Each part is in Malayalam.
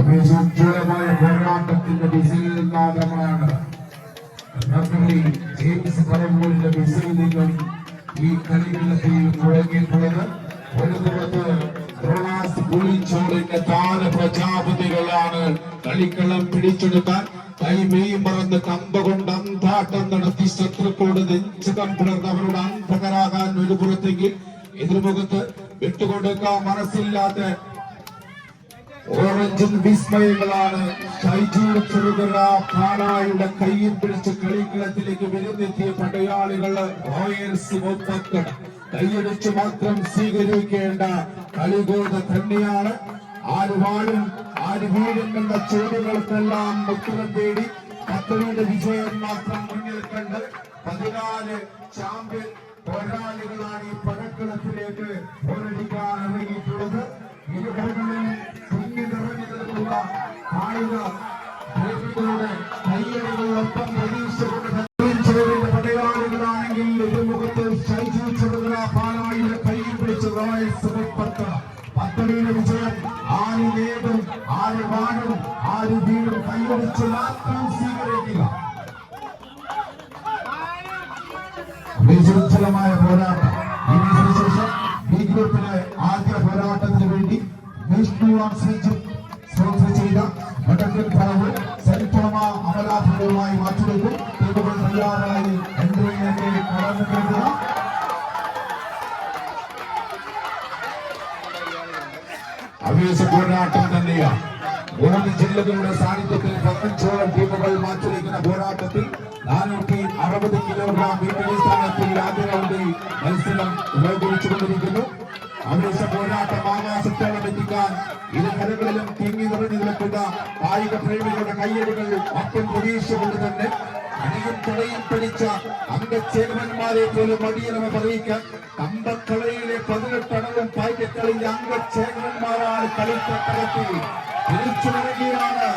അഭിസുജ്വലമായ പോരാട്ടത്തിന്റെ വിസിൽ നാദമാണ് റഫറി ജെയിംസ് പറമ്പൂരിന്റെ വിസിലിനും ഈ കളികളത്തിൽ മുഴങ്ങിയിട്ടുള്ളത് ഒരു പുറത്ത് റൊണാസ് പുളിച്ചോറിന്റെ താര പ്രജാപതികളാണ് കളിക്കളം പിടിച്ചെടുക്കാൻ കൈമേയും മറന്ന് കമ്പ കൊണ്ട് അന്താട്ടം നടത്തി ശത്രുക്കളോട് നെഞ്ചു കമ്പിളർന്ന് അവരോട് അന്ധകരാകാൻ ഒരു പുറത്തെങ്കിൽ എതിർമുഖത്ത് വിട്ടുകൊടുക്കാൻ മനസ്സില്ലാത്ത ഓറഞ്ചും വിസ്മയങ്ങളാണ് പാലായുടെ കയ്യിൽ പിടിച്ച് കളിക്കളത്തിലേക്ക് വിരുന്നെത്തിയ പടയാളികൾ റോയൽസ് കൈയടിച്ച് മാത്രം സ്വീകരിക്കേണ്ട കളികോട് തന്നെയാണ് ആരുപാടും വാഴും ആര് വീഴും എന്ന ചോദ്യങ്ങൾക്കെല്ലാം ഉത്തരം തേടി പത്തനയുടെ വിജയം മാത്രം മുന്നിൽ കണ്ട് പതിനാല് ചാമ്പ്യൻ പോരാളികളാണ് ഈ പടക്കളത്തിലേക്ക് പോരടിക്കാൻ ഇറങ്ങിയിട്ടുള്ളത്. ഇരുകരകളിൽ തിങ്ങി നിറഞ്ഞു നിൽക്കുന്ന കായിക പ്രേമികളുടെ കയ്യടികളൊപ്പം പ്രതീക്ഷ കൊണ്ട് പടയാളികളാണെങ്കിൽ എതിർമുഖത്ത് റോയൽസ് പത്ത് പത്തടിയുടെ വിജയം ആര് നേടും ആര് വാഴും ആര് വീഴും കൈയടിച്ച് മാത്രം സ്വീകരിക്കുക. വിജയോജ്വലമായ പോരാട്ടം വിശേഷം ബി ആദ്യ പോരാട്ടത്തിന് വേണ്ടി വിഷ്ണു ശ്രീജു സ്പോൺസർ ചെയ്ത വടക്കൻ പറവ് സെന്റ് തോമ അമലാഭുരവുമായി മാറ്റിവെക്കും തയ്യാറായി. അവേശ പോരാട്ടം തന്നെയാണ് മൂന്ന് ജില്ലകളുടെ സാന്നിധ്യത്തിൽ പതിനഞ്ചോളം ടീമുകൾ മാറ്റിവെക്കുന്ന പോരാട്ടത്തിൽ നാനൂറ്റി അറുപത് കിലോഗ്രാം വീട്ടിലെ സ്ഥാനത്തിൽ ആദ്യ റൗണ്ടിൽ മത്സരം ഉപയോഗിച്ചുകൊണ്ടിരിക്കുന്നു. അഭ്യാസ പോരാട്ടം ആകാശത്തോളം എത്തിക്കാൻ ഇരു കരകളിലും തിങ്ങി നിറഞ്ഞു നിൽക്കുന്ന കായിക പ്രേമികളുടെ കയ്യടികൾ ഒപ്പം പ്രതീക്ഷ കൊണ്ട് തന്നെ അണിയും തുണയും പിടിച്ച അംഗച്ചേർവന്മാരെ പോലും മടിയനവ പറയിക്കാൻ കമ്പക്കളയിലെ പതിനെട്ടണവും പായ്ക്കക്കളിയിലെ അംഗച്ചേർവന്മാരാണ് കളിത്തട്ടകത്തിൽ തിരിച്ചു വരികയാണ്.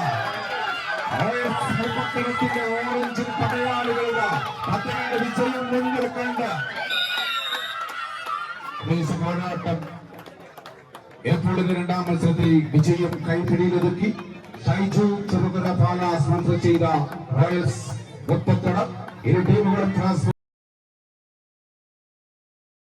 ത്തിന്റെ ഓറഞ്ചിൻ പടയാളികളുടെ പത്തനയുടെ വിജയം മുന്നിൽ കണ്ട് പോരാട്ടം ഏപ്രിലിന് രണ്ടാം മത്സരത്തിൽ വിജയം കൈപിടിയിലൊതുക്കി ഷൈജു ചെറുകര പാല സ്പോൺസർ ചെയ്ത റോയൽസ് മുപ്പത്തടം ഇരു ടീമുകളും